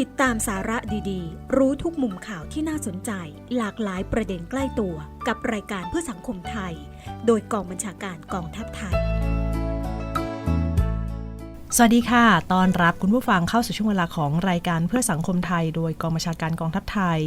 ติดตามสาระดีๆ รู้ทุกมุมข่าวที่น่าสนใจ หลากหลายประเด็นใกล้ตัวกับรายการเพื่อสังคมไทย โดยกองบัญชาการกองทัพไทย สวัสดีค่ะ ตอนรับคุณผู้ฟังเข้าสู่ช่วงเวลาของรายการเพื่อสังคมไทย โดยกองบัญชาการกองทัพไทย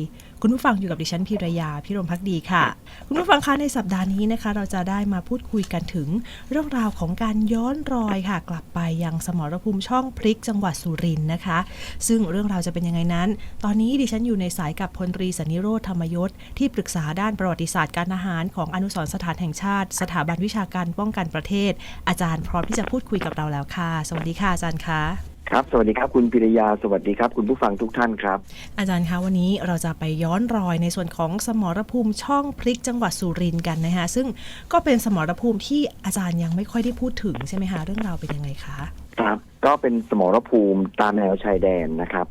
คุณผู้ฟังอยู่กับดิฉันพีรยาพิรมพักดีค่ะ คุณผู้ฟังคะในสัปดาห์นี้นะคะ เราจะได้มาพูดคุยกันถึงเรื่องราวของการย้อนรอยค่ะ กลับไปยังสมรภูมิช่องพริกจังหวัดสุรินทร์นะคะ ซึ่งเรื่องราวจะเป็นยังไงนั้น ตอนนี้ดิฉันอยู่ในสายกับพลตรีสนิโรธธรรมยศที่ปรึกษาด้านประวัติศาสตร์การอาหารของอนุสรสถานแห่งชาติ สถาบันวิชาการป้องกันประเทศ อาจารย์พร้อมที่จะพูดคุยกับเราแล้วค่ะ สวัสดีค่ะอาจารย์คะ ครับ สวัสดีครับ คุณพิรยา สวัสดีครับ คุณผู้ฟังทุกท่านครับ อาจารย์คะวันนี้เราจะไปย้อนรอยในส่วนของสมรภูมิช่องพริกจังหวัดสุรินทร์กันนะคะซึ่งก็เป็นสมรภูมิที่อาจารย์ยังไม่ค่อยได้พูดถึงใช่ไหมคะเรื่องราวเป็นยังไงคะครับก็เป็นสมรภูมิตามแนวชายแดนนะครับ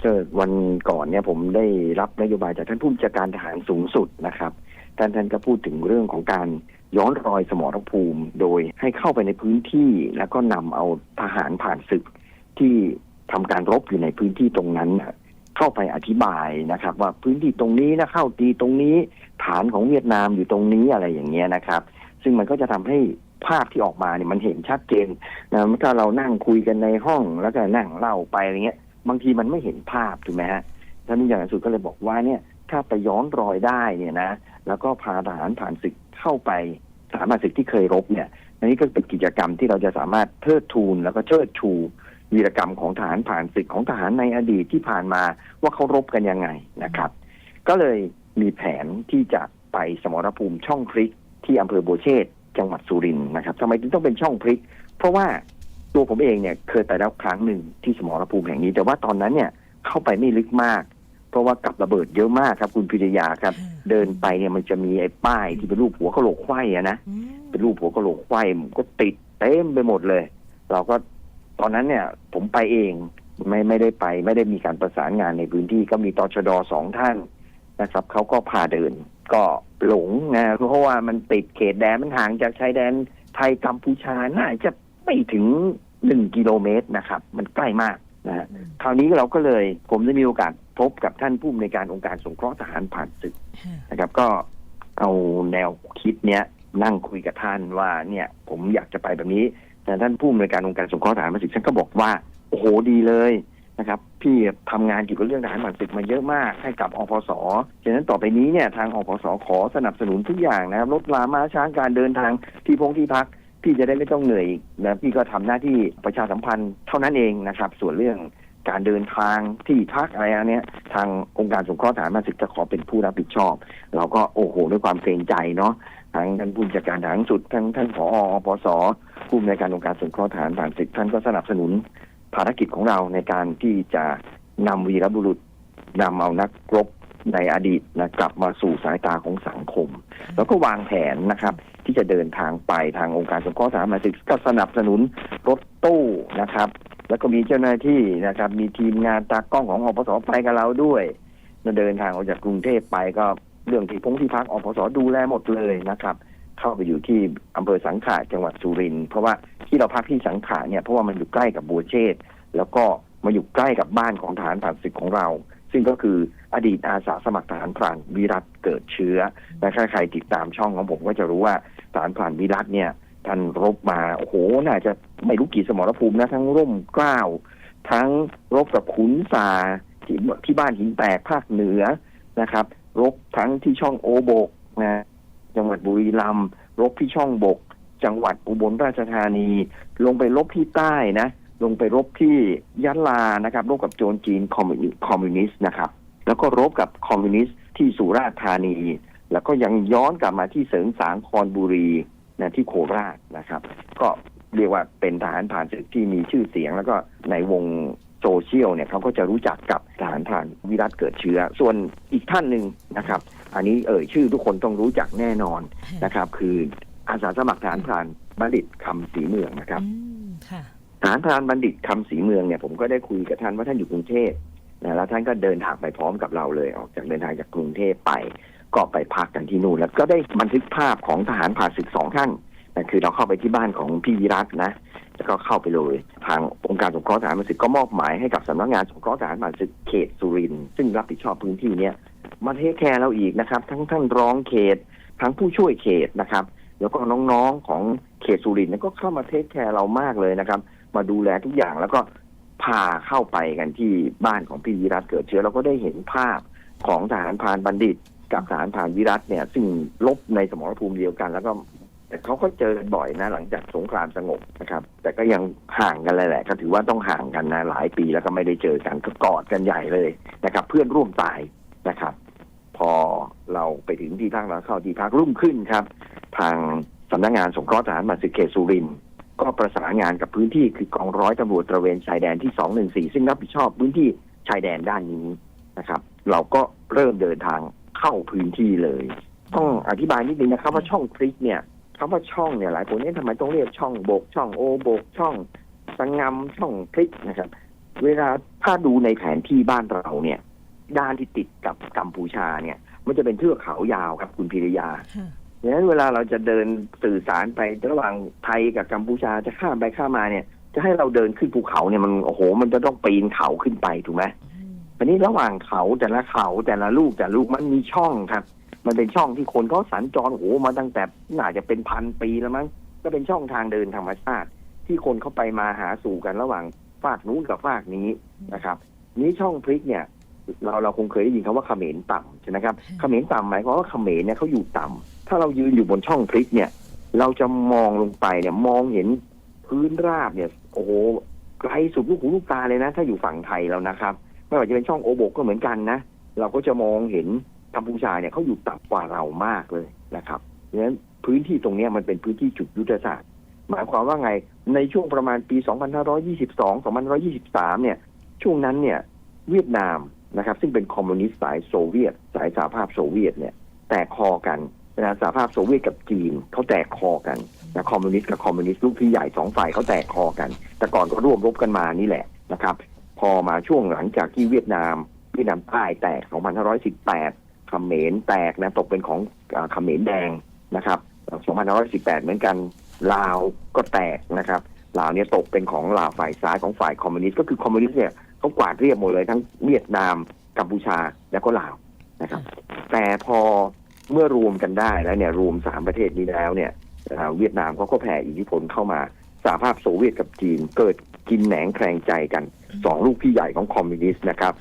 เจอวันก่อนเนี่ยผมได้รับนโยบายจากท่านผู้บัญชาการทหารสูงสุดนะครับท่านท่านก็พูดถึงเรื่องของการย้อนรอยสมรภูมิ โดยให้เข้าไปในพื้นที่แล้วก็นำเอาทหารผ่านศึก ที่ทำการรบอยู่ในพื้นที่ตรงนั้นเข้าไปอธิบายนะครับ ว่าพื้นที่ตรงนี้นะเข้าตีตรงนี้ฐานของเวียดนามอยู่ตรงนี้อะไรอย่างเงี้ยนะครับ ซึ่งมันก็จะทำให้ภาพที่ออกมาเนี่ยมันเห็นชัดเจนนะถ้าเรานั่งคุยกันในห้องแล้วก็นั่งเล่าไปอะไรเงี้ย บางทีมันไม่เห็นภาพถูกไหมฮะท่านนี้อย่างสุดก็เลยบอกว่าเนี่ยถ้าไปย้อนรอยได้เนี่ยนะ แล้วก็พาทหารผ่านศึกเข้าไปทหารผ่านศึกที่เคยรบเนี่ยอันนี้ก็เป็นกิจกรรมที่เราจะสามารถเทิดทูนแล้วก็เชิดชู วีรกรรมของทหารผ่านศึกของทหารในอดีตที่ผ่านมาว่าเขารบกันยังไงนะครับ ก็เลยมีแผนที่จะไปสมรภูมิช่องพริกที่อำเภอโบวเชษจังหวัดสุรินทร์นะครับทำไมถึงต้องเป็นช่องพริก เพราะว่าตัวผมเองเนี่ยเคยไปแล้วครั้งหนึ่งที่สมรภูมิแห่งนี้ แต่ว่าตอนนั้นเนี่ยเข้าไปไม่ลึกมาก เพราะว่ากับระเบิดเยอะมากครับ คุณพิรยาครับ เดินไปเนี่ยมันจะมีไอ้ป้ายที่เป็นรูปหัวกะโหลกไขว้อะนะอืมเป็นรูปหัวกะโหลกไขว้มันก็ติดเต็มไปหมดเลย เราก็ ตอนนั้นเนี่ย ผมไปเองไม่ไม่ได้ไป ไม่ได้มีการประสานงานในพื้นที่ก็มีตชดสองท่านนะครับเขาก็พาเดิน ก็หลงนะเพราะว่ามันติดเขตแดนมันห่างจากชายแดนไทยกัมพูชาน่าจะไม่ถึงหนึ่งกิโลเมตรนะครับ มันใกล้มากนะฮะคราวนี้เราก็เลยผมได้มีโอกาสพบกับท่านผู้อำนวยการองค์การสงเคราะห์ทหารผ่านศึกค่ะนะครับ ก็เอาแนวคิดเนี้ยนั่งคุยกับท่านว่าเนี่ย ผมอยากจะไปแบบนี้แต่ ท่านผู้อำนวยการองค์การสงเคราะห์ทหารมาศึกท่านก็บอกว่า โอ้โหดีเลยนะครับ พี่ทำงานเกี่ยวกับเรื่องทหารผ่านศึกมาเยอะมากให้กับอพสฉะนั้นต่อไปนี้เนี่ยทางอพสขอสนับสนุนทุกอย่างนะครับลดลามาช้างการเดินทางที่พงที่พักพี่จะได้ไม่ต้องเหนื่อยอีกนะพี่ก็ทำหน้าที่ประชาสัมพันธ์เท่านั้นเองนะครับ ส่วนเรื่องการเดินทางที่พักอะไรอันเนี้ยทางองค์การสงเคราะห์ทหารมาศึกจะขอเป็นผู้รับผิดชอบ เราก็โอ้โหด้วยความเกรงใจเนาะทางท่านผู้จัดการทหารสุดทั้งท่านผออปส ผู้อำนวยการองค์การสงเคราะห์ทหารผ่านศึกท่านก็สนับสนุนภารกิจของเราในการที่จะนำวีรบุรุษนำเอานักรบในอดีตนะกลับมาสู่สายตาของสังคม แล้วก็วางแผนนะครับ ที่จะเดินทางไปทางองค์การสงเคราะห์ทหารผ่านศึกก็สนับสนุนรถตู้นะครับ แล้วก็มีเจ้าหน้าที่นะครับ มีทีมงานตากล้องของอปสไปกับเราด้วยเดินทางออกจากกรุงเทพไปก็เรื่องที่พงที่พักอปสดูแลหมดเลยนะครับ เข้าไปอยู่ที่อำเภอสังขะจังหวัดสุรินทร์เพราะว่าที่เราพักที่สังขะเนี่ยเพราะว่ามันอยู่ใกล้กับบัวเชษแล้วก็มาอยู่ใกล้กับบ้านของทหารผ่านศึกของเรา ซึ่งก็คืออดีตอาสาสมัครทหารพรานวิรัตเกิดเชื้อและถ้าใครติดตามช่องของผมก็จะรู้ว่าทหารพรานวิรัตเนี่ยท่านรบมาโอ้โหน่าจะไม่รู้กี่สมรภูมินะทั้งร่มกล้าว ทั้งรบกับขุนสาที่ที่บ้านหินแตกภาคเหนือนะครับ รบทั้งที่ช่องโอโบกนะ จังหวัดบุรีรัมย์รบที่ช่องบก จังหวัดอุบลราชธานี ลงไปรบที่ใต้นะ ลงไปรบที่ยะลานะครับรบกับโจรจีนคอมมิวนิคอมมิวนิสต์นะครับ แล้วก็รบกับคอมมิวนิสต์ที่สุราษฎร์ธานี แล้วก็ยังย้อนกลับมาที่เสริงสางคอนบุรีนะที่โคราชนะครับ ก็เรียกว่าเป็นทหารผ่านศึกที่มีชื่อเสียง แล้วก็ในวงโซเชียลเนี่ยเขาก็จะรู้จักกับทหารผ่านวิรัตเกิดเชื้อ ส่วนอีกท่านหนึ่งนะครับ อันนี้เอ่ยชื่อทุกคนต้องรู้จักแน่นอนนะครับ คืออาสาสมัครทหารผ่านบัณฑิตคำศรีเมืองนะครับอืมค่ะทหารพรานบัณฑิตคำศรีเมืองเนี่ยผมก็ได้คุยกับท่านว่าท่านอยู่กรุงเทพนะแล้วท่านก็เดินทางไปพร้อมกับเราเลย ออกจากเดินทางจากกรุงเทพไป ก็ไปพักกันที่นู่นแล้วก็ได้บันทึกภาพของทหารผ่านศึกสองท่านนะคือเราเข้าไปที่บ้านของพี่วิรัตนะก็เข้าไปเลย ทางองค์การสงเคราะห์ทหารผ่านศึกก็มอบหมายให้กับสำนักงานสงเคราะห์ทหารผ่านศึกเขตสุรินทร์ซึ่งรับผิดชอบพื้นที่เนี้ย มาเทคแคร์เราอีกนะครับ ทั้งท่านรองเขต ทั้งผู้ช่วยเขตนะครับ แล้วก็น้องๆของเขตสุรินทร์ก็เข้ามาเทคแคร์เรามากเลยนะครับ มาดูแลทุกอย่างแล้วก็พาเข้าไปกันที่บ้านของพี่วิรัตเกิดเชื้อเราก็ได้เห็นภาพของทหารพรานบัณฑิต กับทหารพรานวิรัตเนี่ย ซึ่งลบในสมรภูมิเดียวกัน แล้วก็แต่เขาก็เจอกันบ่อยนะหลังจากสงครามสงบนะครับ แต่ก็ยังห่างกันเลยแหละก็ถือว่าต้องห่างกันนะหลายปีแล้วก็ไม่ได้เจอกันก็กอดกันใหญ่เลยนะครับ เพื่อนร่วมตายนะครับ พอเราไปถึงที่พักเราเข้าที่พักรุ่งขึ้นครับ ทางสำนักงานสงเคราะห์ทหารมาสึกเขตสุรินทร์ก็ประสานงานกับพื้นที่คือกองร้อยตำรวจตระเวนชายแดนที่ 214 ซึ่งรับผิดชอบพื้นที่ชายแดนด้านนี้นะครับ เราก็เริ่มเดินทางเข้าพื้นที่เลย ต้องอธิบายนิดนึงนะครับว่าช่องคลิกเนี่ยคำว่าช่องเนี่ยหลายคนเนี่ยทำไมต้องเรียกช่องโบก ช่องโอโบกช่องสังงามช่องคลิกนะครับ เวลาถ้าดูในแผนที่บ้านเราเนี่ย ด้านที่ติดกับกัมพูชาเนี่ย มันจะเป็นเทือกเขายาวครับคุณพิริยาค่ะดังนั้นเวลาเราจะเดินสื่อสารไประหว่างไทยกับกัมพูชาจะข้ามไปข้ามมาเนี่ย จะให้เราเดินขึ้นภูเขาเนี่ยมันโอ้โห มันจะต้องปีนเขาขึ้นไปถูกไหมอันนี้ระหว่างเขาแต่ละเขาแต่ละลูกแต่ละลูกมันมีช่องครับ มันเป็นช่องที่คนเขาสัญจรโอ้โหมาตั้งแต่น่าจะเป็นพันปีแล้วมั้งก็เป็นช่องทางเดินธรรมชาติ ที่คนเข้าไปมาหาสู่กันระหว่างฝากนู้นกับฝากนี้นะครับ นี้ช่องพลิกเนี่ย เราเราคงเคยได้ยินคำว่าเขมรต่ำใช่ไหมครับเขมรต่ำหมายความว่าเขมรเนี่ยเขาอยู่ต่ำถ้าเรายืนอยู่บนช่องพลิกเนี่ย เราจะมองลงไปเนี่ยมองเห็นพื้นราบเนี่ย โอ้โหไกลสุดลูกหูลูกตาเลยนะ ถ้าอยู่ฝั่งไทยแล้วนะครับ ไม่ว่าจะเป็นช่องโอโบกก็เหมือนกันนะ เราก็จะมองเห็นกัมพูชาเนี่ยเขาอยู่ต่ำกว่าเรามากเลยนะครับเพราะฉะนั้นพื้นที่ตรงเนี้ยมันเป็นพื้นที่จุดยุทธศาสตร์หมายความว่าไงในช่วงประมาณปี 2522 2523 เนี่ย ช่วงนั้นเนี่ย เวียดนาม นะครับ ซึ่งเป็นคอมมิวนิสต์สายโซเวียต สายสหภาพโซเวียตเนี่ย แตกคอกันนะสหภาพโซเวียตกับจีนเขาแตกคอกันนะคอมมิวนิสต์กับคอมมิวนิสต์ลูกพี่ใหญ่สองฝ่ายเขาแตกคอกัน แต่ก่อนก็ร่วมรบกันมานี่แหละนะครับ พอมาช่วงหลังจากที่เวียดนามเวียดนามใต้แตก 2518เขมรแตกนะตกเป็นของอเขมรแดงนะครับ2518 เหมือนกันลาวก็แตกนะครับลาวเนี่ยตกเป็นของลาวฝ่ายซ้ายของฝ่ายคอมมิวนิสต์ก็คือคอมมิวนิสต์เนี่ย เขากวาดเรียบหมดเลยทั้งเวียดนามกัมพูชาแล้วก็ลาวนะครับ แต่พอเมื่อรวมกันได้แล้วเนี่ยรวมสามประเทศนี้แล้วเนี่ยเวียดนามเขาก็แผ่อิทธิพลเข้ามาสหภาพโซเวียตกับจีนเกิดกินแหนงแคลงใจกันสองลูกพี่ใหญ่ของคอมมิวนิสต์นะครับ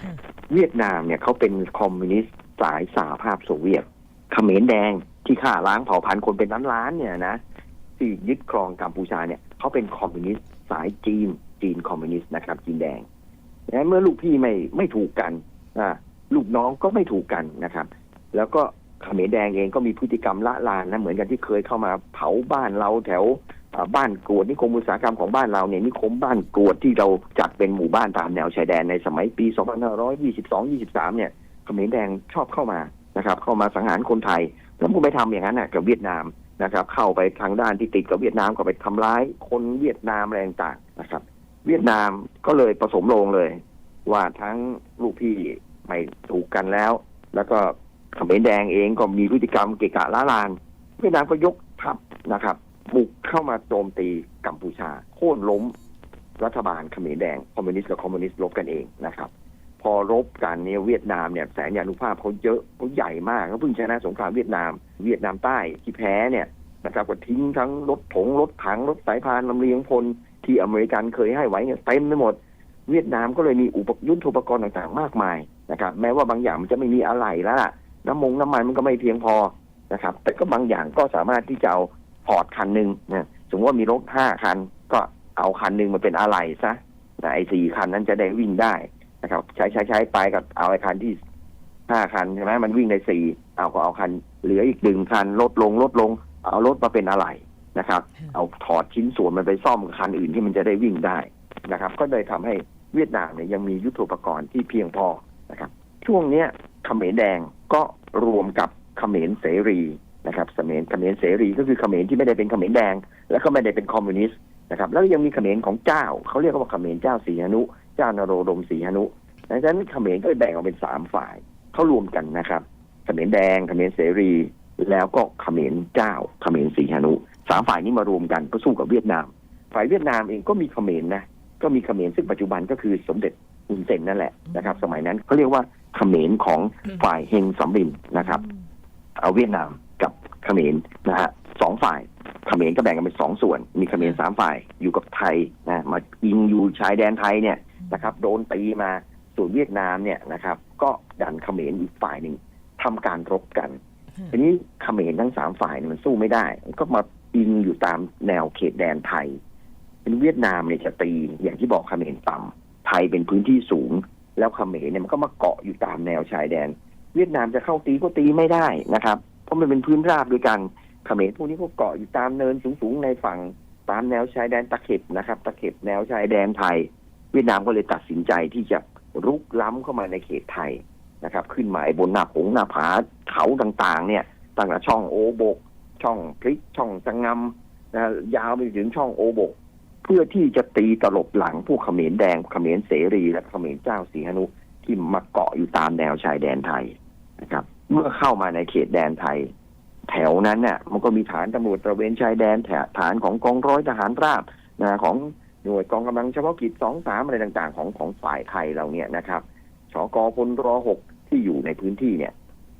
เวียดนามเนี่ยเขาเป็นคอมมิวนิสต์สายสหภาพโซเวียตเขมรแดงที่ฆ่าล้างเผ่าพันธุ์คนเป็นล้านๆเนี่ยนะที่ยึดครองกัมพูชาเนี่ยเขาเป็นคอมมิวนิสต์สายจีนจีนคอมมิวนิสต์นะครับจีนแดง นั้นเมื่อลูกพี่ไม่ไม่ถูกกันอ่าลูกน้องก็ไม่ถูกกันนะครับ แล้วก็เขมรแดงเองก็มีพฤติกรรมละลานนะเหมือนกันที่เคยเข้ามาเผาบ้านเราแถวบ้านกรวดนิคมอุตสาหกรรมของบ้านเราเนี่ยนิคมบ้านกรวดที่เราจัดเป็นหมู่บ้านตามแนวชายแดนในสมัยปี 2522-23 เนี่ยเขมรแดงชอบเข้ามานะครับ เข้ามาสังหารคนไทยแล้วมันไปทำอย่างนั้นนะกับเวียดนามนะครับ เข้าไปทางด้านที่ติดกับเวียดนามก็ไปทำร้ายคนเวียดนามอะไรต่างๆนะครับ เวียดนามก็เลยผสมลงเลย ว่าทั้งลูกพี่ไม่ถูกกันแล้ว แล้วก็เขมรแดงเองก็มีพฤติกรรมเกะกะล้าลาน เวียดนามก็ยกทัพนะครับบุกเข้ามาโจมตีกัมพูชา โค่นล้มรัฐบาลเขมรแดงคอมมิวนิสต์กับคอมมิวนิสต์รบกันเองนะครับ พอรบกันเนี่ยเวียดนามเนี่ยแสนยานุภาพเขาเยอะเขาใหญ่มากเขาเพิ่งชนะสงครามเวียดนาม เวียดนามใต้ที่แพ้เนี่ยนะครับก็ทิ้งทั้งรถถงรถถังรถสายพานลำเลียงพล ที่อเมริกันเคยให้ไว้เนี่ยเต็มไปหมด เวียดนามก็เลยมีอุปยุทธปกรณ์ต่างๆ มากมายนะครับ แม้ว่าบางอย่างมันจะไม่มีอะไรแล้วน้ำมงน้ำมันมันก็ไม่เพียงพอนะครับ แต่ก็บางอย่างก็สามารถที่จะเอาพอร์ตคันหนึ่งนะสมมติว่ามีรถห้าคัน ก็เอาคันหนึ่งมาเป็นอะไรซะนะไอ้สี่คันนั้นจะได้วิ่งได้นะครับ ใช้ใช้ใช้ไปกับเอาไอ้คันที่ห้าคันใช่ไหมมันวิ่งได้สี่เอาก็เอาคันเหลืออีกหนึ่งคันลดลงลดลง เอารถมาเป็นอะไร นะครับ เอาถอดชิ้นส่วนมันไปซ่อมกับคันอื่นที่มันจะได้วิ่งได้นะครับ ก็เลยทำให้เวียดนามเนี่ยยังมียุทโธปกรณ์ที่เพียงพอนะครับ ช่วงเนี้ยเขมรแดงก็รวมกับเขมรเสรีนะครับเขมรเขมรเสรีก็คือเขมรที่ไม่ได้เป็นเขมรแดง แล้วก็ไม่ได้เป็นคอมมิวนิสต์นะครับ แล้วยังมีเขมรของเจ้าเขาเรียกว่าเขมรเจ้าสีหนุ เจ้านโรดมสีหนุดังนั้นเขมรก็เลยแบ่งออกเป็นสามฝ่ายเขารวมกันนะครับเขมรแดงเขมรเสรี แล้วก็เขมรเจ้าเขมรสีหนุ สามฝ่ายนี้มารวมกันก็สู้กับเวียดนาม ฝ่ายเวียดนามเองก็มีเขมรนะก็มีเขมรซึ่งปัจจุบันก็คือสมเด็จฮุนเซนนั่นแหละนะครับ สมัยนั้นเขาเรียกว่าเขมรของฝ่ายเฮงสำรินนะครับ เอาเวียดนามกับเขมรนะฮะสองฝ่ายเขมรก็แบ่งกันเป็นสองส่วน มีเขมรสามฝ่ายอยู่กับไทยนะมายิงอยู่ชายแดนไทยเนี่ยนะครับ โดนตีมาส่วนเวียดนามเนี่ยนะครับ ก็ดันเขมรอีกฝ่ายหนึ่งทำการรบกัน ทีนี้เขมรทั้งสามฝ่ายเนี่ยมันสู้ไม่ได้มันก็มา อิงอยู่ตามแนวเขตแดนไทย เป็นเวียดนามเนี่ยจะตีอย่างที่บอกเขมรต่ำไทยเป็นพื้นที่สูง แล้วเขมรเนี่ยมันก็มาเกาะอยู่ตามแนวชายแดน เวียดนามจะเข้าตีก็ตีไม่ได้นะครับเพราะมันเป็นพื้นราบด้วยกันเขมรพวกนี้ก็เกาะอยู่ตามเนินสูงๆในฝั่งตามแนวชายแดนตะเข็บนะครับ ตะเข็บแนวชายแดนไทย เวียดนามก็เลยตัดสินใจที่จะรุกล้ำเข้ามาในเขตไทยนะครับ ขึ้นมาไอ้บนหน้าผงหน้าผาเขาต่างๆ เนี่ยตั้งแต่ช่องโอบก ช่องพริกช่องจังงำนะยาวไปถึงช่องโอบก เพื่อที่จะตีตลบหลังพวกเขมรแดงเขมรเสรี และเขมรเจ้าสีหนุที่มาเกาะอยู่ตามแนวชายแดนไทยนะครับ เมื่อเข้ามาในเขตแดนไทย แถวนั้นเนี่ยมันก็มีฐานตำรวจตระเวนชายแดนแถฐานของกองร้อยทหารราบนะของหน่วยกองกำลังเฉพาะกิจสองสามอะไรต่างๆ ของของฝ่ายไทยเราเนี่ยนะครับชกพลรหกที่อยู่ในพื้นที่เนี่ย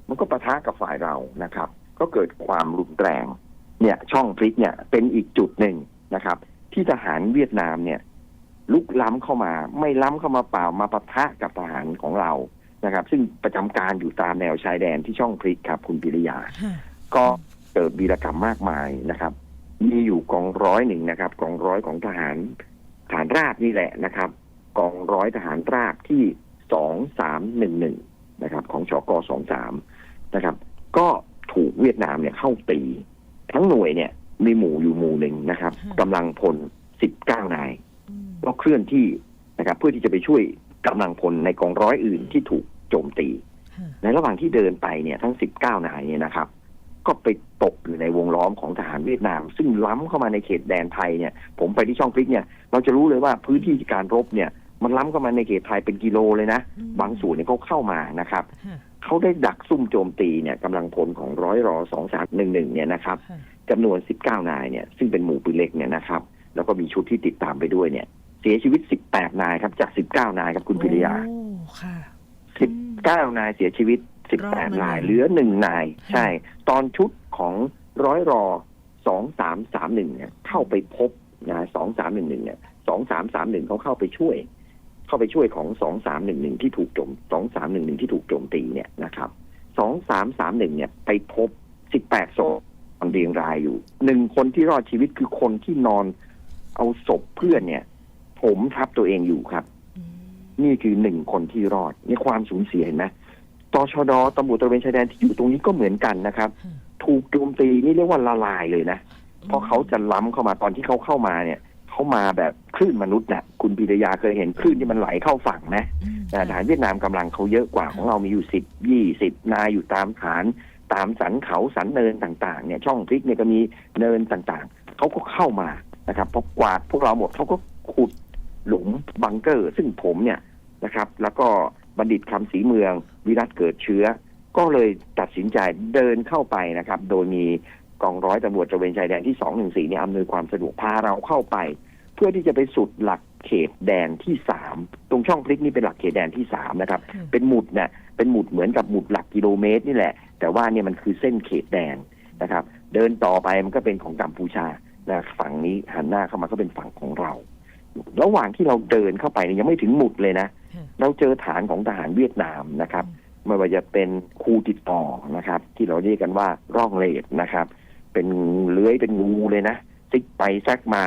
มันก็ปะทะกับฝ่ายเรานะครับ ก็เกิดความรุนแรงเนี่ยช่องพลิกเนี่ยเป็นอีกจุดหนึ่งนะครับ ที่ทหารเวียดนามเนี่ยลุกล้ำเข้ามาไม่ล้ำเข้ามาเปล่ามาปะทะกับทหารของเรานะครับ ซึ่งประจำการอยู่ตามแนวชายแดนที่ช่องพลิกครับ คุณปิริยาค่ะก็เกิดวีรกรรมมากมายนะครับ มีอยู่กองร้อยหนึ่งนะครับกองร้อยของทหารทหารราบนี่แหละนะครับกองร้อยทหารราบที่สองสามหนึ่งหนึ่งนะครับ ของชกสองสามนะครับ ก็ ถูกเวียดนามเนี่ยเข้าตี ทั้งหน่วยเนี่ยมีหมู่อยู่หมู่หนึ่งนะครับกำลังพลสิบเก้านายอืมก็เคลื่อนที่นะครับ เพื่อที่จะไปช่วยกำลังพลในกองร้อยอื่นที่ถูกโจมตีค่ะในระหว่างที่เดินไปเนี่ยทั้ง19นายเนี่ยนะครับ ก็ไปตกอยู่ในวงล้อมของทหารเวียดนาม ซึ่งล้ำเข้ามาในเขตแดนไทยเนี่ย ผมไปที่ช่องพลิกเนี่ย เราจะรู้เลยว่าพื้นที่การรบเนี่ย มันล้ำเข้ามาในเขตไทยเป็นกิโลเลยนะอืมบางส่วนเนี่ยเขาเข้ามานะครับค่ะ เขาได้ดักซุ่มโจมตีเนี่ยกำลังพลของร้อยรอสองสามหนึ่งหนึ่งเนี่ยนะครับค่ะจำนวน19นายเนี่ยซึ่งเป็นหมู่ปืนเล็กเนี่ยนะครับ แล้วก็มีชุดที่ติดตามไปด้วยเนี่ย เสียชีวิต18นายครับ จาก19นายครับคุณพิริยาโอ้ค่ะสิบเก้านายเสียชีวิตสิบรอแปดดมานายหนึ่งเหลือหนึ่งนายค่ะใช่ ตอนชุดของร้อยรอสองสามสามหนึ่งเนี่ยเข้าไปพบนะสองสามหนึ่งหนึ่งเนี่ยสองสามสามหนึ่งเขาเข้าไปช่วย เข้าไปช่วยของสองสามหนึ่งหนึ่งที่ถูกโจมสองสามหนึ่งหนึ่งที่ถูกโจมตีเนี่ยนะครับสองสามสามหนึ่งเนี่ยไปพบสิบแปดศพนอนเรียงรายอยู่หนึ่งคนที่รอดชีวิตคือคนที่นอนเอาศพเพื่อนเนี่ย ผมทับตัวเองอยู่ครับอืมนี่คือหนึ่งคนที่รอดนี่ความสูญเสียเห็นไหมตชดตำรวจตระเวนชายแดนที่อยู่ตรงนี้ก็เหมือนกันนะครับค่ะถูกโจมตีนี่เรียกว่าละลายเลยนะเพราะเขาจะล้ำเข้ามาตอนที่เขาเข้ามาเนี่ย เขามาแบบคลื่นมนุษย์นะคุณพิรยาเคยเห็นคลื่นที่มันไหลเข้าฝั่งไหมอืมแต่ทหารเวียดนามกำลังเขาเยอะกว่าของเรามีอยู่สิบยี่สิบนายอยู่ตามฐานตามสันเขาสันเนินต่างๆเนี่ยช่องพลิกเนี่ยก็มีเนินต่างๆเขาก็เข้ามานะครับพอกวาดพวกเราหมดเขาก็ขุดหลุมบังเกอร์ ซึ่งผมเนี่ยนะครับ แล้วก็บัณฑิตคำศรีเมือง วิรัตเกิดเชื้อ ก็เลยตัดสินใจเดินเข้าไปนะครับ โดยมี กองร้อยตำรวจตระเวนชายแดนที่สองหนึ่งสี่เนี่ยอำนวยความสะดวกพาเราเข้าไป เพื่อที่จะไปสุดหลักเขตแดนที่สามตรงช่องพลิกนี่เป็นหลักเขตแดนที่สามนะครับค่ะเป็นหมุดเนี่ยเป็นหมุดเหมือนกับหมุดหลักกิโลเมตรนี่แหละ แต่ว่าเนี่ยมันคือเส้นเขตแดนนะครับ เดินต่อไปมันก็เป็นของกัมพูชานะฝั่งนี้หันหน้าเข้ามาก็เป็นฝั่งของเรา ระหว่างที่เราเดินเข้าไปเนี่ยยังไม่ถึงหมุดเลยนะค่ะเราเจอฐานของทหารเวียดนามนะครับไม่ว่าจะเป็นคูติดต่อนะครับ ที่เราเรียกกันว่าร่องเลดนะครับ เป็นเลื้อยเป็นงูเลยนะซิกไปแซกมา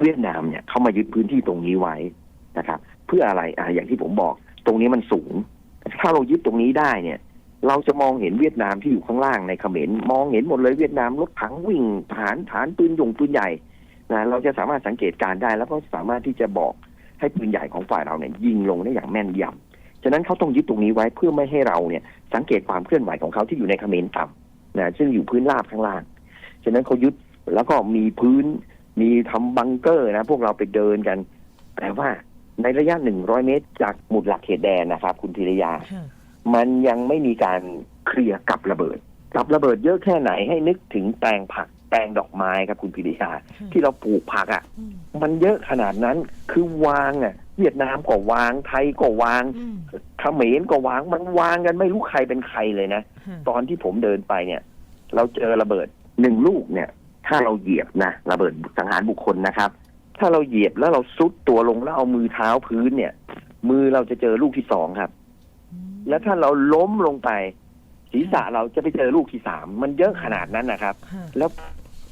เวียดนามเนี่ยเข้ามายึดพื้นที่ตรงนี้ไว้นะครับ เพื่ออะไรอ่าอย่างที่ผมบอก ตรงนี้มันสูง ถ้าเรายึดตรงนี้ได้เนี่ย เราจะมองเห็นเวียดนามที่อยู่ข้างล่างในเขมรมองเห็นหมดเลยเวียดนามรถถังวิ่งฐานฐานปืนยงปืนใหญ่นะเราจะสามารถสังเกตการได้ แล้วก็สามารถที่จะบอกให้ปืนใหญ่ของฝ่ายเราเนี่ยยิงลงได้อย่างแม่นยำฉะนั้นเขาต้องยึดตรงนี้ไว้เพื่อไม่ให้เราเนี่ย สังเกตความเคลื่อนไหวของเขาที่อยู่ในเขมรต่ำนะซึ่งอยู่พื้นราบข้างล่าง ฉะนั้นเขายึดแล้วก็มีพื้น มีทำบังเกอร์นะ พวกเราไปเดินกัน แต่ว่าในระยะหนึ่งร้อยเมตร จากหมุดหลักเขตแดนนะครับ คุณธีรยาค่ะมันยังไม่มีการเคลียร์กับระเบิด กับระเบิดเยอะแค่ไหนให้นึกถึงแปลงผักแปลงดอกไม้ครับคุณพิริยา ที่เราปลูกผักอะ่ะอืมมันเยอะขนาดนั้นคือวางอะ เวียดนามก็วางไทยก็วางอืมเขมรก็วางมันวางกันไม่รู้ใครเป็นใครเลยนะค่ะตอนที่ผมเดินไปเนี่ย เราเจอระเบิด หนึ่งลูกเนี่ย ถ้าเราเหยียบนะระเบิดสังหารบุคคลนะครับ ถ้าเราเหยียบแล้วเราซุดตัวลงแล้วเอามือเท้าพื้นเนี่ย มือเราจะเจอลูกที่สองครับอืมแล้วถ้าเราล้มลงไป ศีรษะเราจะไปเจอลูกที่สามมันเยอะขนาดนั้นนะครับค่ะแล้ว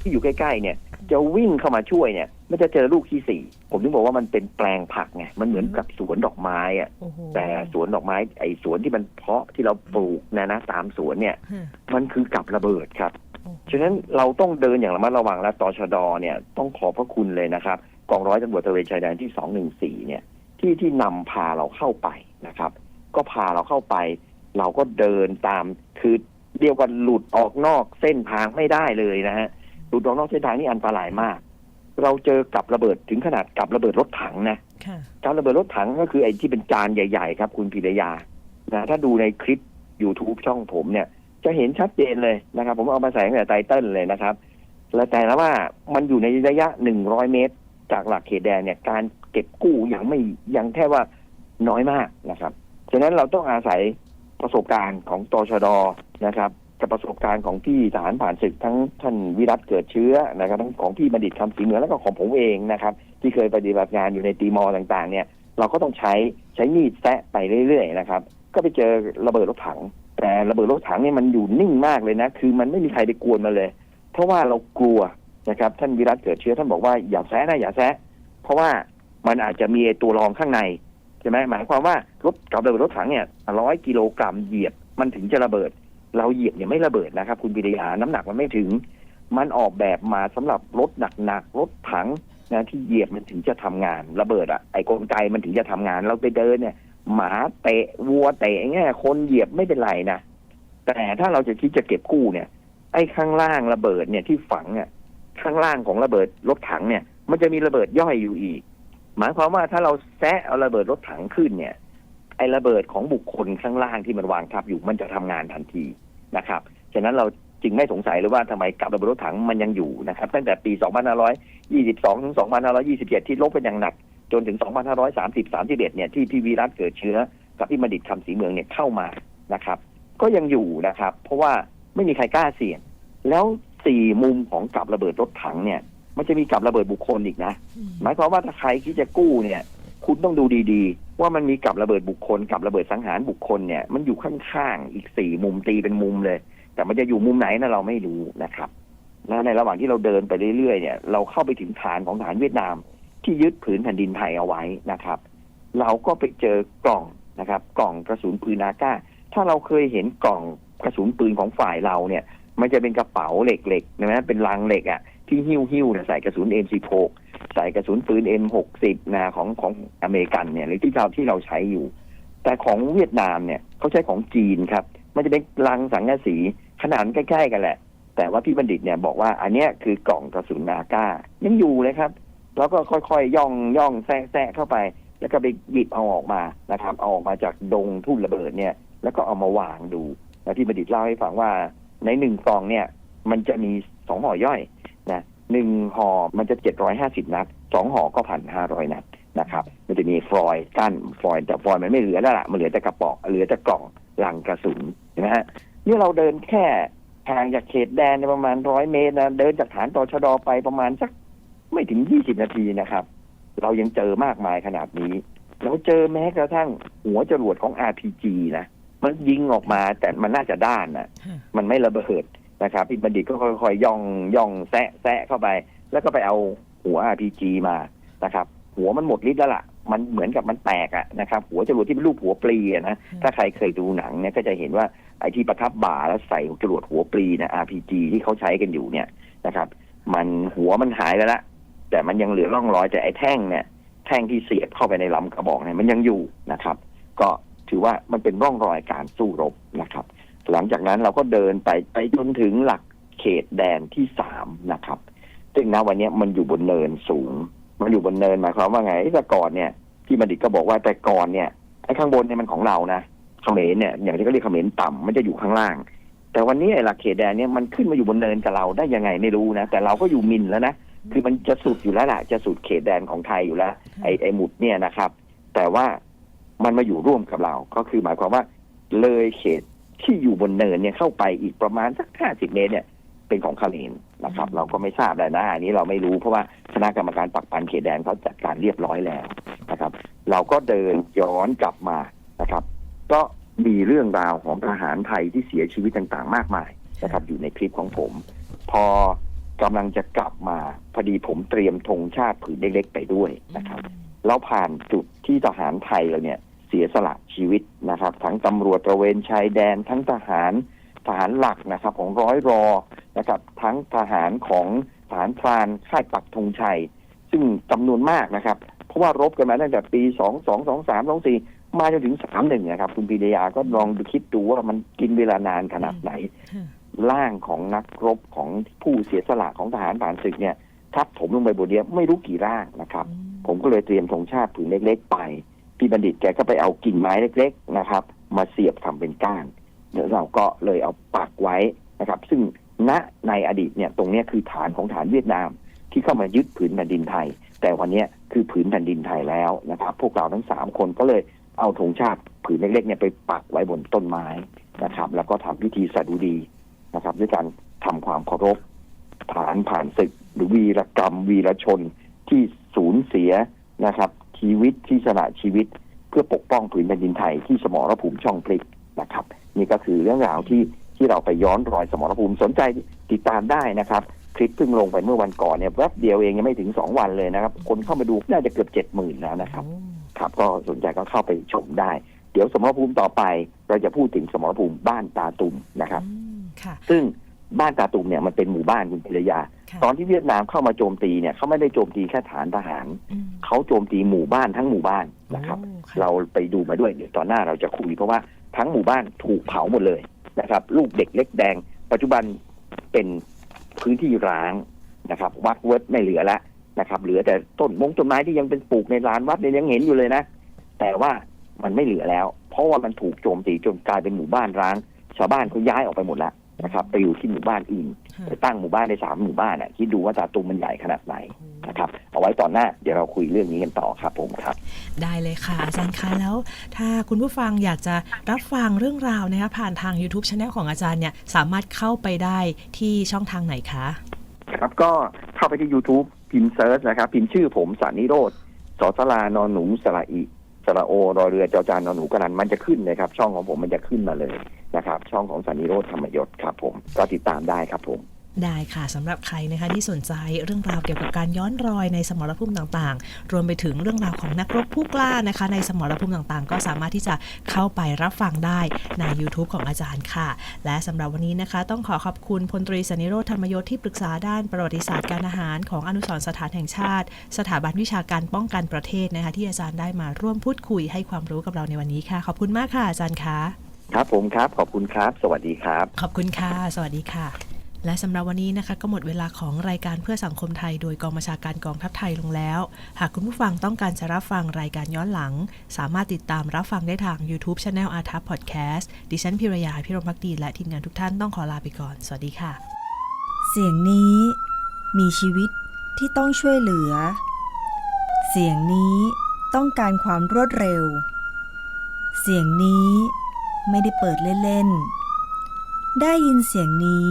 ที่อยู่ใกล้ๆเนี่ย จะวิ่งเข้ามาช่วยเนี่ย มันจะเจอลูกที่สี่ผมถึงบอกว่ามันเป็นแปลงผักไงมันเหมือนกับสวนดอกไม้อะโอ้โหแต่สวนดอกไม้ ไอ้สวนที่มันเพาะที่เราปลูกนะนะตามสวนเนี่ยค่ะมันคือกับระเบิดครับโอ้โห ฉะนั้นเราต้องเดินอย่างระมัดระวังและตชดเนี่ยต้องขอบพระคุณเลยนะครับกองร้อยตำรวจตระเวนชายแดนที่สองหนึ่งสี่เนี่ยที่ที่นำพาเราเข้าไปนะครับ ก็พาเราเข้าไป เราก็เดินตามคือเดียวกันหลุดออกนอกเส้นทางไม่ได้เลยนะฮะหลุดออกนอกเส้นทางนี่อันตรายมาก เราเจอกับระเบิดถึงขนาดกับระเบิดรถถังนะค่ะการระเบิดรถถังก็คือไอ้ที่เป็นจานใหญ่ ๆ ครับ คุณพิรยานะถ้าดูในคลิป YouTube ช่องผมเนี่ย จะเห็นชัดเจนเลยนะครับ ผมเอามาใส่ตั้งแต่ไตเติ้ลเลยนะครับ แล้วแต่ละว่ามันอยู่ในระยะ100เมตร จากหลักเขตแดนเนี่ย การเก็บกู้ยังไม่ยังแค่ว่าน้อยมากนะครับฉะนั้นเราต้องอาศัยประสบการณ์ของตชดนะครับกับประสบการณ์ของพี่ทหารผ่านศึกทั้งท่านวิรัตเกิดเชื้อนะครับทั้งของพี่บัณฑิตคำศรีเหมือแล้วก็ของผมเองนะครับ ที่เคยปฏิบัติงานอยู่ในตีมอต่างๆ เนี่ย เราก็ต้องใช้ใช้มีดแซะไปเรื่อยๆนะครับ ก็ไปเจอระเบิดรถถัง แต่ระเบิดรถถังเนี่ยมันอยู่นิ่งมากเลยนะ คือมันไม่มีใครไปกวนมันเลย เพราะว่าเรากลัวนะครับ ท่านวิรัตเกิดเชื้อท่านบอกว่าอย่าแซะนะอย่าแซะเพราะว่ามันอาจจะมีตัวรองข้างในใช่ไหมหมายความว่ารถกับระเบิดรถถังเนี่ยร้อยกิโลกรัมเหยียบมันถึงจะระเบิด เราเหยียบเนี่ยไม่ระเบิดนะครับ คุณปิริยาน้ำหนักมันไม่ถึง มันออกแบบมาสำหรับรถหนักๆรถถังนะที่เหยียบมันถึงจะทำงาน ระเบิดอะไอ้กลไกมันถึงจะทำงาน เราไปเดินเนี่ย หมาเตะวัวเตะอย่างเงี้ยคนเหยียบไม่เป็นไรนะแต่ถ้าเราจะคิดจะเก็บกู้เนี่ย ไอ้ข้างล่างระเบิดเนี่ยที่ฝังอะข้างล่างของระเบิดรถถังเนี่ย มันจะมีระเบิดย่อยอยู่อีก หมายความว่าถ้าเราแซะเอาระเบิดรถถังขึ้นเนี่ย ไอ้ระเบิดของบุคคลข้างล่างที่มันวางทับอยู่มันจะทำงานทันทีนะครับฉะนั้นเราจึงไม่สงสัยเลยว่าทำไมกับระเบิดรถถังมันยังอยู่นะครับ ตั้งแต่ปี 2522 ถึง 2527 ที่ลบเป็นอย่างหนัก จนถึง 2530 31เนี่ยที่พี่วีรัตเกิดเชื้อ กับพี่มดิตคำศรีเมืองเนี่ยเข้ามานะครับ ก็ยังอยู่นะครับ เพราะว่าไม่มีใครกล้าเสี่ยง แล้วสี่มุมของกับระเบิดรถถังเนี่ย มันจะมีกับระเบิดบุคคลอีกนะอืมหมายความว่าถ้าใครคิดจะกู้เนี่ย คุณต้องดูดีๆ ว่ามันมีกับระเบิดบุคคล กับระเบิดสังหารบุคคลเนี่ยมันอยู่ข้างๆอีกสี่มุมตีเป็นมุมเลย แต่มันจะอยู่มุมไหนนะเราไม่รู้นะครับแล้วในระหว่างที่เราเดินไปเรื่อยๆเนี่ยเราเข้าไปถึงฐานของฐานเวียดนาม ที่ยึดผืนแผ่นดินไทยเอาไว้นะครับ เราก็ไปเจอกล่องนะครับ กล่องกระสุนปืนอาก้า ถ้าเราเคยเห็นกล่องกระสุนปืนของฝ่ายเราเนี่ย มันจะเป็นกระเป๋าเหล็กๆนะเป็นลังเหล็กอะ่ะที่หิ้วหิ้วๆนี่ยใส่กระสุน M16 ใส่กระสุนปืน M60 นะของของอเมริกันเนี่ยหรือที่เราที่เราใช้อยู่ แต่ของเวียดนามเนี่ยเขาใช้ของจีนครับ มันจะเป็นลังสังกะสีขนาดใกล้ๆกันแหละ แต่ว่าพี่บัณฑิตเนี่ยบอกว่าอันเนี้ยคือกล่องกระสุนนาก้ายังอยู่เลยครับ แล้วก็ค่อยๆย่องย่องแซะแซะเข้าไป แล้วก็ไปหยิบเอาออกมานะครับ เอาออกมาจากดงทุ่นระเบิดเนี่ย แล้วก็เอามาวางดูแล้วที่บัณฑิตเล่าให้ฟังว่าในหนึ่งกล่องเนี่ย มันจะมีสองห่อย่อยนะหนึ่งห่อมันจะเจ็ดร้อยห้าสิบนัดสองห่อก็พันห้าร้อยนัดนะครับ มันจะมีฟอยล์กั้นฟอยล์แต่ฟอยล์มันไม่เหลือแล้วล่ะมันเหลือแต่กระป๋องเหลือแต่กล่องลังกระสุนนไหมฮะนี่เราเดินแค่ห่างจากเขตแดนในประมาณร้อยเมตรนะเดินจากฐานตชดไปประมาณสัก ไม่ถึงยี่สิบนาทีนะครับ เรายังเจอมากมายขนาดนี้ เราเจอแม้กระทั่งหัวจรวดของ RPG นะ มันยิงออกมาแต่มันน่าจะด้านนะค่ะมันไม่ระเบิดนะครับพี่บัณฑิตก็ค่อยๆย่องย่องแซะแซะเข้าไป แล้วก็ไปเอาหัว RPG มานะครับ หัวมันหมดฤทธิ์แล้วล่ะ มันเหมือนกับมันแตกอะนะครับ หัวจรวดที่เป็นรูปหัวปลีอะนะถ้าใครเคยดูหนังเนี่ยก็จะเห็นว่าไอ้ที่ประทับบ่าแล้วใส่จรวดหัวปลีนะ RPG ที่เขาใช้กันอยู่เนี่ยนะครับ มันหัวมันหายไปแล้ว แต่มันยังเหลือร่องรอยแต่ไอ้แท่งเนี่ยแท่งที่เสียบเข้าไปในลำกระบอกเนี่ยมันยังอยู่นะครับ ก็ถือว่ามันเป็นร่องรอยการสู้รบนะครับ หลังจากนั้นเราก็เดินไปไปจนถึงหลักเขตแดนที่สามนะครับ ซึ่งณวันนี้มันอยู่บนเนินสูง มันอยู่บนเนินหมายความว่าไงแต่ก่อนเนี่ยที่บัณฑิตก็บอกว่าแต่ก่อนเนี่ยไอ้ข้างบนเนี่ยมันของเรานะเขมรเนี่ยอย่างที่เขาเรียกเขมรต่ำมันจะอยู่ข้างล่าง แต่วันนี้ไอ้หลักเขตแดนเนี่ยมันขึ้นมาอยู่บนเนินกับเราได้ยังไงไม่รู้นะแต่เราก็อยู่มินแล้วนะ คือมันจะสุดอยู่แล้วล่ะจะสุดเขตแดนของไทยอยู่แล้วไอ้ไอ้หมุดเนี่ยนะครับ แต่ว่ามันมาอยู่ร่วมกับเรา ก็คือหมายความว่า เลยเขตที่อยู่บนเนินเนี่ยเข้าไปอีกประมาณสักห้าสิบเมตรเนี่ยเป็นของเขมรนะครับ เราก็ไม่ทราบเลยนะอันนี้เราไม่รู้เพราะว่าคณะกรรมการปักปันเขตแดนเขาจัดการเรียบร้อยแล้วนะครับ เราก็เดินย้อนกลับมานะครับ ก็มีเรื่องราวของทหารไทยที่เสียชีวิตต่างๆ มากมายนะครับ อยู่ในคลิปของผม พอ กำลังจะกลับมาพอดีผมเตรียมธงชาติผืนเล็กๆไปด้วยนะครับ แล้วผ่านจุดที่ทหารไทยเราเนี่ยเสียสละชีวิตนะครับ ทั้งตำรวจตระเวนชายแดน ทั้งทหารทหารหลักนะครับ ของร้อยรอนะครับ ทั้งทหารของทหารพรานค่ายปักธงชัย ซึ่งจำนวนมากนะครับ เพราะว่ารบกันมาตั้งแต่ปีสองสองสองสามสองสี่มาจนถึงสามหนึ่งนะครับ คุณปีเดยาก็ลองดูคิดดูว่ามันกินเวลานานขนาดไหนค่ะ ร่างของนักรบของผู้เสียสละของทหารผ่านศึกเนี่ยทับถมลงไปบนเนี้ยไม่รู้กี่ร่างนะครับ ผมก็เลยเตรียมธงชาติผืนเล็กๆไป พี่บัณฑิตแกก็ไปเอากิ่งไม้เล็ก ๆนะครับ มาเสียบทำเป็นก้านเดี๋ยวเราก็เลยเอาปักไว้นะครับ ซึ่งณในอดีตเนี่ยตรงเนี้ยคือฐานของฐานเวียดนาม ที่เข้ามายึดผืนแผ่นดินไทย แต่วันเนี้ยคือผืนแผ่นดินไทยแล้วนะครับ พวกเราทั้งสามคนก็เลยเอาธงชาติผืนเล็กๆเนี่ยไปปักไว้บนต้นไม้นะครับ แล้วก็ทำพิธีสดุดี นะครับ ด้วยการทำความเคารพฐานผ่านศึก หรือวีรกรรม วีรชนที่สูญเสียนะครับ ชีวิตที่สละชีวิต เพื่อปกป้องผืนแผ่นดินไทยที่สมรภูมิช่องพลิกนะครับ นี่ก็คือเรื่องราวที่ที่เราไปย้อนรอยสมรภูมิสนใจติดตามได้นะครับคลิปเพิ่งลงไปเมื่อวันก่อนเนี่ยแวบเดียวเองยังไม่ถึงสองวันเลยนะครับ คนเข้ามาดูน่าจะเกือบเจ็ดหมื่นแล้วนะครับ ครับก็สนใจก็เข้าไปชมได้ เดี๋ยวสมรภูมิต่อไป เราจะพูดถึงสมรภูมิบ้านตาตุ่มนะครับ ซึ่งบ้านตาตุ่มเนี่ยมันเป็นหมู่บ้านคุณพิรยาค่ะตอนที่เวียดนามเข้ามาโจมตีเนี่ยเขาไม่ได้โจมตีแค่ฐานทหารอืมเขาโจมตีหมู่บ้านทั้งหมู่บ้านนะครับโอ้ค่ะเราไปดูมาด้วยเดี๋ยวตอนหน้าเราจะคุยเพราะว่าทั้งหมู่บ้านถูกเผาหมดเลยนะครับ ลูกเด็กเล็กแดง ปัจจุบันเป็นพื้นที่ร้างนะครับ วัดเวิร์ดไม่เหลือแล้วนะครับ เหลือแต่ต้นมงต้นไม้ที่ยังเป็นปลูกในลานวัดเนี่ยยังเห็นอยู่เลยนะ แต่ว่ามันไม่เหลือแล้ว เพราะว่ามันถูกโจมตีจนกลายเป็นหมู่บ้านร้าง ชาวบ้านเขาย้ายออกไปหมดแล้วนะครับไปอยู่ที่หมู่บ้านอื่นค่ะไปตั้งหมู่บ้านในสามหมู่บ้านอะคิดดูว่าตาตุมมันใหญ่ขนาดไหนนะครับเอาไว้ตอนหน้าเดี๋ยวเราคุยเรื่องนี้กันต่อครับผมครับ ได้เลยค่ะอาจารย์คะแล้ว ถ้าคุณผู้ฟังอยากจะรับฟังเรื่องราวนะคะผ่านทาง YouTube Channel ของอาจารย์เนี่ยสามารถเข้าไปได้ที่ช่องทางไหนคะครับก็เข้าไปที่ YouTube พิมพ์เซิร์ชนะครับ พิมพ์ชื่อผมสานิโรธสอสลานอนหนูสระอิส ระโอรอเรือจอจานนอนหนูกระนันมันจะขึ้นเลยครับ ช่องของผมมันจะขึ้นมาเลยนะครับ ช่องของสันนิโรธธรรมยศครับผม ก็ติดตามได้ครับผม ได้ค่ะสำหรับใครนะคะที่สนใจเรื่องราวเกี่ยวกับการย้อนรอยในสมรภูมิต่างๆ รวมไปถึงเรื่องราวของนักรบผู้กล้านะคะ ในสมรภูมิต่างๆ ก็สามารถที่จะเข้าไปรับฟังได้ใน YouTube ของอาจารย์ค่ะ และสำหรับวันนี้นะคะต้องขอขอบคุณพลตรีสนิโรธธรรมยศที่ปรึกษาด้านประวัติศาสตร์การอาหารของอนุสรณ์สถานแห่งชาติ สถาบันวิชาการป้องกันประเทศนะคะที่อาจารย์ได้มาร่วมพูดคุยให้ความรู้กับเราในวันนี้ค่ะ ขอบคุณมากค่ะอาจารย์คะครับผมครับขอบคุณครับ สวัสดีครับ ขอบคุณค่ะ สวัสดีค่ะ และสำหรับวันนี้นะคะก็หมดเวลาของรายการเพื่อสังคมไทย โดยกองบัญชาการกองทัพไทยลงแล้ว หากคุณผู้ฟังต้องการจะรับฟังรายการย้อนหลัง สามารถติดตามรับฟังได้ทาง YouTube Channel a r t a p Podcast ดิฉันพิรยาพิรมพักดีและทีมงานทุกท่านต้องขอลาไปก่อน สวัสดีค่ะ เสียงนี้มีชีวิตที่ต้องช่วยเหลือ เสียงนี้ต้องการความรวดเร็ว เสียงนี้ไม่ได้เปิดเล่นๆได้ยินเสียงนี้